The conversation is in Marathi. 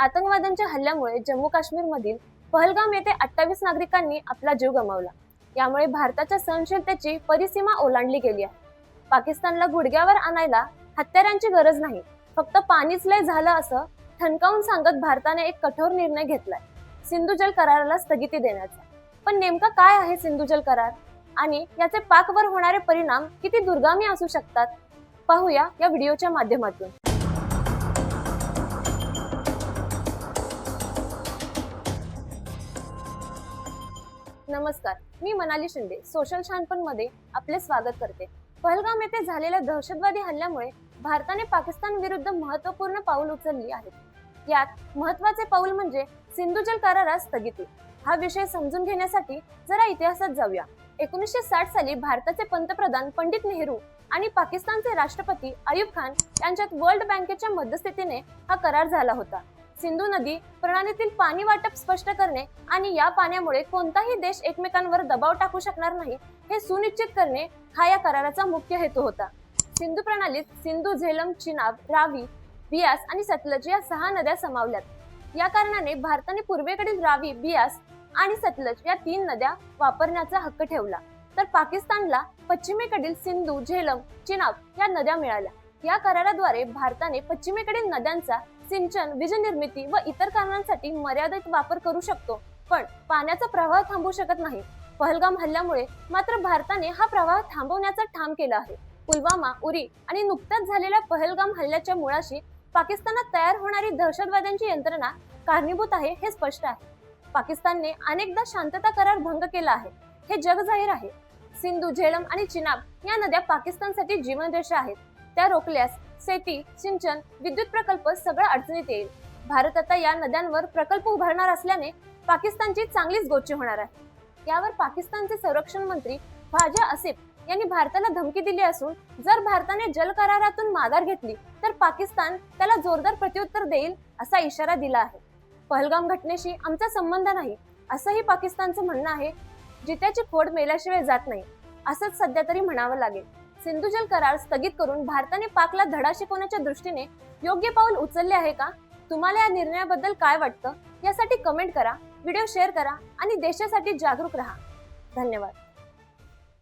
आतंकवाद्यांच्या हल्ल्यामुळे जम्मू काश्मीरमधील पहलगाम येथे अठ्ठावीस नागरिकांनी आपला जीव गमावला. यामुळे भारताच्या सहनशीलतेची परिसीमा ओलांडली गेली आहे. पाकिस्तानला गुडघ्यावर आणायला हत्यारांची गरज नाही. फक्त पाणीच लय झालं असं ठणकावून सांगत भारताने एक कठोर निर्णय घेतलाय. सिंधू जल कराराला स्थगिती देण्याचा. पण नेमका काय आहे सिंधू जल करार? आणि याचे पाकवर होणारे परिणाम किती दुर्गामी असू शकतात? पाहूया या व्हिडिओच्या माध्यमातून. नमस्कार मी मनाली शिंदे सोशल शानपणमध्ये आपले स्वागत करते. पहलगाम येथे झालेल्या दहशतवादी हल्ल्यामुळे भारताने पाकिस्तान विरुद्ध महत्त्वपूर्ण पाऊल उचलली आहे. यात महत्त्वाचे पाऊल म्हणजे सिंधू जल करारास स्थगिती. हा विषय समजून घेण्यासाठी जरा इतिहासात जाऊया. एकोणीसशे साठ साली भारताचे पंतप्रधान पंडित नेहरू आणि पाकिस्तानचे राष्ट्रपती अयुब खान यांच्यात वर्ल्ड बँकेच्या मध्यस्थीने हा करार झाला होता. सिंधू नदी प्रणालीतील पाणी वाटप स्पष्ट करणे आणि या पाण्यामुळे कोणताही देश एकमेकांवर दबाव टाकू शकणार नाही हे सुनिश्चित करणे हा या कराराचा मुख्य हेतू होता. सिंधू प्रणालीत सिंधू झेलम चिनाब रावी बियास आणि सतलज या सहा नद्या समावल्यात. या कारणाने भारताने पूर्वेकडील रावी बियास आणि सतलज या तीन नद्या वापरण्याचा हक्क ठेवला. तर पाकिस्तानला पश्चिमेकडील सिंधू झेलम चिनाब या नद्या मिळाल्या. या कराराद्वारे भारताने पश्चिमेकडील नद्यांचा सिंचन वीज निर्मिती व इतर कारणांसाठी मर्यादित वापर करू शकतो. पण पाण्याचा प्रवाह थांबू शकत नाही. पहलगाम हल्ल्यामुळे मात्र भारताने हा प्रवाह थांबवण्याचा ठाम केला आहे. पुलवामा उरी आणि नुकत्याच झालेल्या पहलगाम हल्ल्याच्या मुळाशी पाकिस्तानात तयार होणारी दहशतवाद्यांची यंत्रणा कारणीभूत आहे हे स्पष्ट आहे. पाकिस्तानने अनेकदा शांतता करार भंग केला आहे. हे जग जाहीर आहे. सिंधू झेलम आणि चिनाब या नद्या पाकिस्तानसाठी जीवनरेषा आहेत. त्या रोखल्यास शेती सिंचन विद्युत प्रकल्प सगळं अडचणीत येईल. भारत आता या नद्यांवर प्रकल्प उभारणार असल्याने पाकिस्तानची चांगलीच गोची होणार आहे. यावर पाकिस्तानचे संरक्षण मंत्री ख्वाजा आसिफ यांनी भारताला धमकी दिली असून जर भारताने जल करारातून माघार घेतली तर पाकिस्तान त्याला जोरदार प्रत्युत्तर देईल असा इशारा दिला आहे. पहलगाम घटनेशी आमचा संबंध नाही असंही पाकिस्तानचं म्हणणं आहे. जित्याची खोड मेल्याशिवाय जात नाही असंच सध्या तरी म्हणावं लागेल. सिंधू जल करार स्थगित करून भारताने पाकला धडा शिकवण्याच्या दृष्टीने योग्य पाऊल उचलले आहे का? तुम्हाला या निर्णयाबद्दल काय वाटतं? यासाठी कमेंट करा व्हिडिओ शेअर करा आणि देशासाठी जागरूक राहा. धन्यवाद.